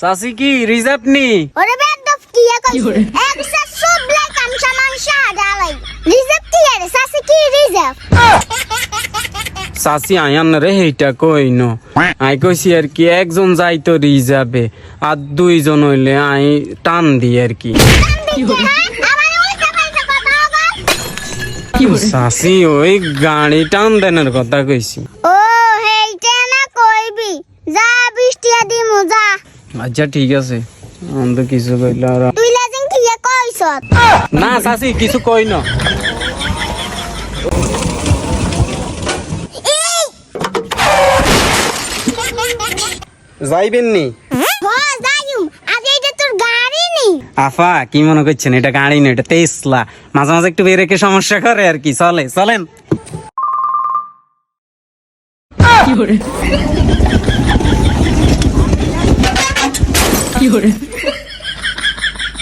চাষি কি রিজার্ভ নি? ওরে বেদব কি কইছে একসা সব কাম সামান সাদালাই রিজার্ভ কি আরে সাসে কি রিজার্ভ? আয়ান রে সেইটা কই ন? আই কইছি আর কি একজন যাইতো রিজার্ভে আর দুইজন হইলে আই টান দি আর কি। কথা ওই গাড়ি টান দেনের কথা কইছি। ও আচ্ছা ঠিক আছে। আমি তো কিছু কইল আর তুই লাজেন কি কইছ না চাষি কিছু কই ন। যাইবেন নি? আফা কি মনে করছেন এটা গাড়ি না এটা তেসলা। মাঝে মাঝে একটু বেরেকে সমস্যা করে আর কি চলে চলেন। কি hore